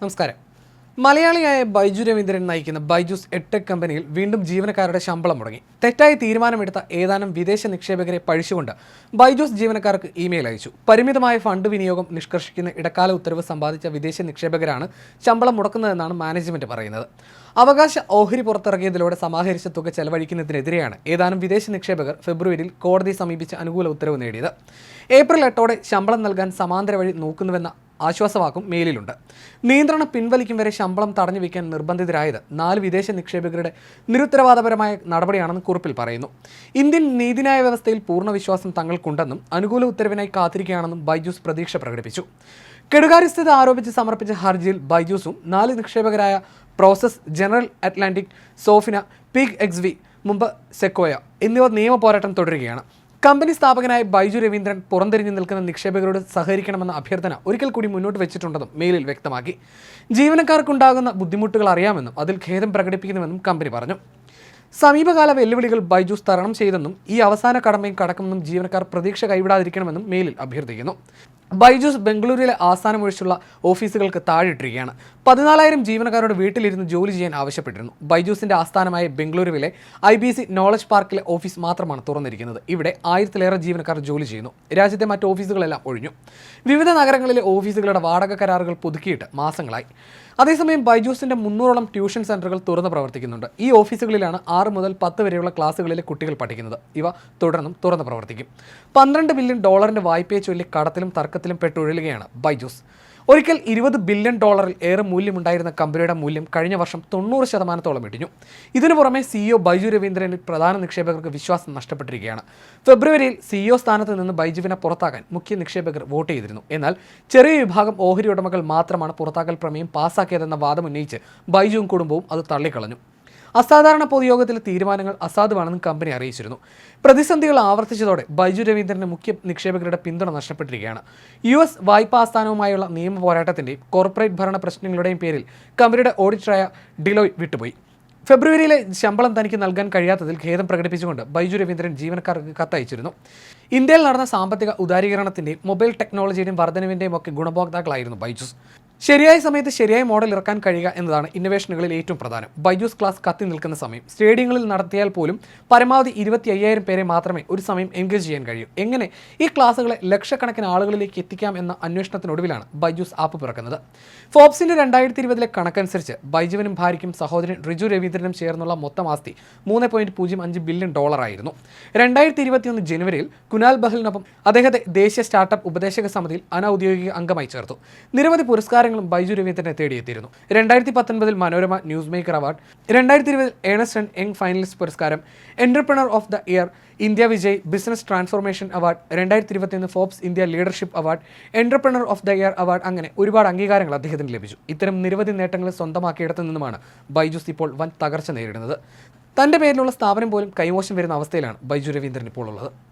നമസ്കാരം. മലയാളിയായ ബൈജു രവീന്ദ്രൻ നയിക്കുന്ന ബൈജൂസ് എട്ടെക് കമ്പനിയിൽ വീണ്ടും ജീവനക്കാരുടെ ശമ്പളം മുടങ്ങി. തെറ്റായ തീരുമാനമെടുത്ത ഏതാനും വിദേശ നിക്ഷേപകരെ പഴിച്ചുകൊണ്ട് ബൈജൂസ് ജീവനക്കാർക്ക് ഇമെയിൽ അയച്ചു. പരിമിതമായ ഫണ്ട് വിനിയോഗം നിഷ്കർഷിക്കുന്ന ഇടക്കാല ഉത്തരവ് സമ്പാദിച്ച വിദേശ നിക്ഷേപകരാണ് ശമ്പളം മുടക്കുന്നതെന്നാണ് മാനേജ്മെന്റ് പറയുന്നത്. അവകാശ ഓഹരി പുറത്തിറങ്ങിയതിലൂടെ സമാഹരിച്ച തുക ചെലവഴിക്കുന്നതിനെതിരെയാണ് ഏതാനും വിദേശ നിക്ഷേപകർ ഫെബ്രുവരിയിൽ കോടതി സമീപിച്ച് അനുകൂല ഉത്തരവ് നേടിയത്. ഏപ്രിൽ എട്ടോടെ ശമ്പളം നൽകാൻ സമാന്തര വഴി നോക്കുന്നുവെന്ന ആശ്വാസവാക്കും മേലിലുണ്ട്. നിയന്ത്രണം പിൻവലിക്കും വരെ ശമ്പളം തടഞ്ഞു വയ്ക്കാൻ നിർബന്ധിതരായത് നാല് വിദേശ നിക്ഷേപകരുടെ നിരുത്തരവാദപരമായ നടപടിയാണെന്ന് കുറിപ്പിൽ പറയുന്നു. ഇന്ത്യൻ നീതിന്യായ വ്യവസ്ഥയിൽ പൂർണ വിശ്വാസം തങ്ങൾക്കുണ്ടെന്നും അനുകൂല ഉത്തരവിനായി കാത്തിരിക്കുകയാണെന്നും ബൈജൂസ് പ്രതീക്ഷ പ്രകടിപ്പിച്ചു. കെടുകാര്യസ്ഥത ആരോപിച്ച് സമർപ്പിച്ച ഹർജിയിൽ ബൈജൂസും നാല് നിക്ഷേപകരായ Prosus General Atlantic Sofina peak X V മുമ്പ് സെക്കോയ എന്നിവർ നിയമ പോരാട്ടം തുടരുകയാണ്. കമ്പനി സ്ഥാപകനായ ബൈജു രവീന്ദ്രൻ പുറന്തിരിഞ്ഞു നിൽക്കുന്ന നിക്ഷേപകരോട് സഹകരിക്കണമെന്ന അഭ്യർത്ഥന ഒരിക്കൽ കൂടി മുന്നോട്ട് വെച്ചിട്ടുണ്ടെന്നും മെയിലിൽ വ്യക്തമാക്കി. ജീവനക്കാർക്കുണ്ടാകുന്ന ബുദ്ധിമുട്ടുകൾ അറിയാമെന്നും അതിൽ ഖേദം പ്രകടിപ്പിക്കുന്നുവെന്നും കമ്പനി പറഞ്ഞു. സമീപകാല വെല്ലുവിളികൾ ബൈജൂസ് തരണം ചെയ്തെന്നും ഈ അവസാന കടമയും കടക്കുമെന്നും ജീവനക്കാർ പ്രതീക്ഷ കൈവിടാതിരിക്കണമെന്നും മെയിലിൽ അഭ്യർത്ഥിക്കുന്നു. ബൈജൂസ് ബംഗളൂരുവിലെ ആസ്ഥാനമൊഴിച്ചുള്ള ഓഫീസുകൾക്ക് താഴെയിട്ടിരിക്കുകയാണ്. പതിനാലായിരം ജീവനക്കാരോട് വീട്ടിലിരുന്ന് ജോലി ചെയ്യാൻ ആവശ്യപ്പെട്ടിരുന്നു. ബൈജൂസിന്റെ ആസ്ഥാനമായ ബംഗളൂരുവിലെ ഐ ബി സി നോളജ് പാർക്കിലെ ഓഫീസ് മാത്രമാണ് തുറന്നിരിക്കുന്നത്. ഇവിടെ ആയിരത്തിലേറെ ജീവനക്കാർ ജോലി ചെയ്യുന്നു. രാജ്യത്തെ മറ്റ് ഓഫീസുകളെല്ലാം ഒഴിഞ്ഞു. വിവിധ നഗരങ്ങളിലെ ഓഫീസുകളുടെ വാടക കരാറുകൾ പുതുക്കിയിട്ട് മാസങ്ങളായി. അതേസമയം ബൈജൂസിന്റെ മുന്നൂറോളം ട്യൂഷൻ സെന്ററുകൾ തുറന്ന് പ്രവർത്തിക്കുന്നുണ്ട്. ഈ ഓഫീസുകളിലാണ് ആറ് മുതൽ പത്ത് വരെയുള്ള ക്ലാസ്സുകളിലെ കുട്ടികൾ പഠിക്കുന്നത്. ഇവ തുടർന്നും തുറന്ന് പ്രവർത്തിക്കും. പന്ത്രണ്ട് ബില്യൺ ഡോളറിന്റെ വായ്പയെ ചൊല്ലി കടത്തിലും തർക്കത്തിലും പെട്ടുഴലുകയാണ് ബൈജൂസ്. ഒരിക്കൽ ഇരുപത് ബില്യൺ ഡോളറിൽ ഏറെ മൂല്യമുണ്ടായിരുന്ന കമ്പനിയുടെ മൂല്യം കഴിഞ്ഞ വർഷം തൊണ്ണൂറ് ശതമാനത്തോളം ഇടിഞ്ഞു. ഇതിനു പുറമെ സിഇഒ ബൈജു രവീന്ദ്രനിൽ പ്രധാന നിക്ഷേപകർക്ക് വിശ്വാസം നഷ്ടപ്പെട്ടിരിക്കുകയാണ്. ഫെബ്രുവരിയിൽ സിഇഒ സ്ഥാനത്ത് നിന്ന് ബൈജുവിനെ പുറത്താക്കാൻ മുഖ്യ നിക്ഷേപകർ വോട്ട് ചെയ്തിരുന്നു. എന്നാൽ ചെറിയ വിഭാഗം ഓഹരി ഉടമകൾ മാത്രമാണ് പുറത്താക്കൽ പ്രമേയം പാസാക്കിയതെന്ന വാദം ഉന്നയിച്ച് ബൈജുവും കുടുംബവും അത് തള്ളിക്കളഞ്ഞു. അസാധാരണ പൊതുയോഗത്തിലെ തീരുമാനങ്ങൾ അസാധുവാണെന്നും കമ്പനി അറിയിച്ചിരുന്നു. പ്രതിസന്ധികൾ ആവർത്തിച്ചതോടെ ബൈജു രവീന്ദ്രന്റെ മുഖ്യ നിക്ഷേപകരുടെ പിന്തുണ നഷ്ടപ്പെട്ടിരിക്കുകയാണ്. യു എസ് വായ്പാ ആസ്ഥാനവുമായുള്ള നിയമ പോരാട്ടത്തിന്റെയും കോർപ്പറേറ്റ് ഭരണ പ്രശ്നങ്ങളുടെയും പേരിൽ കമ്പനിയുടെ ഓഡിറ്ററായ ഡിലോയ് വിട്ടുപോയി. ഫെബ്രുവരിയിലെ ശമ്പളം തനിക്ക് നൽകാൻ കഴിയാത്തതിൽ ഖേദം പ്രകടിപ്പിച്ചുകൊണ്ട് ബൈജു രവീന്ദ്രൻ ജീവനക്കാർക്ക് കത്തയച്ചിരുന്നു. ഇന്ത്യയിൽ നടന്ന സാമ്പത്തിക ഉദാരീകരണത്തിന്റെയും മൊബൈൽ ടെക്നോളജിയുടെയും വർധനവിന്റെയും ഒക്കെ ഗുണഭോക്താക്കളായിരുന്നു ബൈജൂസ്. ശരിയായ സമയത്ത് ശരിയായ മോഡൽ ഇറക്കാൻ കഴിയുക എന്നതാണ് ഇന്നോവേഷനുകളിൽ ഏറ്റവും പ്രധാനം. ബൈജൂസ് ക്ലാസ് കത്തി നിൽക്കുന്ന സമയം. സ്റ്റേഡിയങ്ങളിൽ നടത്തിയാൽ പോലും പരമാവധി ഇരുപത്തി അയ്യായിരം പേരെ മാത്രമേ ഒരു സമയം എൻഗേജ് ചെയ്യാൻ കഴിയൂ. എങ്ങനെ? ഈ ക്ലാസ്സുകളെ ലക്ഷക്കണക്കിന് ആളുകളിലേക്ക് എത്തിക്കാം എന്ന അന്വേഷണത്തിനൊടുവിലാണ് ബൈജൂസ് ആപ്പ് പിറക്കുന്നത്. ഫോബ്സിന്റെ രണ്ടായിരത്തി ഇരുപതിലെ കണക്കനുസരിച്ച് ബൈജുവിനും ഭാര്യയ്ക്കും സഹോദരൻ റിജു രവീന്ദ്രനും ചേർന്നുള്ള മൊത്തം ആസ്തി മൂന്ന് പോയിന്റ് പൂജ്യം അഞ്ച് ബില്യൺ ഡോളറായിരുന്നു രണ്ടായിരത്തി ഇരുപത്തിയൊന്ന് ജനുവരിയിൽ കുനാൽ ബഹലിനൊപ്പം അദ്ദേഹത്തെ ദേശീയ സ്റ്റാർട്ടപ്പ് ഉപദേശക സമിതിയിൽ അനൌദ്യോഗിക അംഗമായി ചേർത്തു. നിരവധി പുരസ്കാരങ്ങളും ബൈജു രവീന്ദ്രനെ തേടിയെത്തിയിരുന്നു. രണ്ടായിരത്തി പത്തൊൻപതിൽ മനോരമ ന്യൂസ് മേക്കർ അവാർഡ് രണ്ടായിരത്തി ഇരുപതിൽ ഏണസ്റ്റ് യങ് ഫൈനലിസ്റ്റ് പുരസ്കാരം entrepreneur of the year India Vijay business transformation award രണ്ടായിരത്തി ഇരുപത്തിയൊന്ന് Forbes India leadership award entrepreneur of the year award അങ്ങനെ ഒരുപാട് അംഗീകാരങ്ങൾ അദ്ദേഹത്തിന് ലഭിച്ചു. ഇത്തരം നിരവധി നേട്ടങ്ങൾ സ്വന്തമാക്കിയിടത്തു നിന്നുമാണ് ബൈജൂസ് ഇപ്പോൾ വൻ തകർച്ച നേരിടുന്നത്. തന്റെ പേരിലുള്ള സ്ഥാപനം പോലും കൈമോശം വരുന്ന അവസ്ഥയിലാണ് ബൈജു രവീന്ദ്രൻ ഇപ്പോൾ ഉള്ളത്.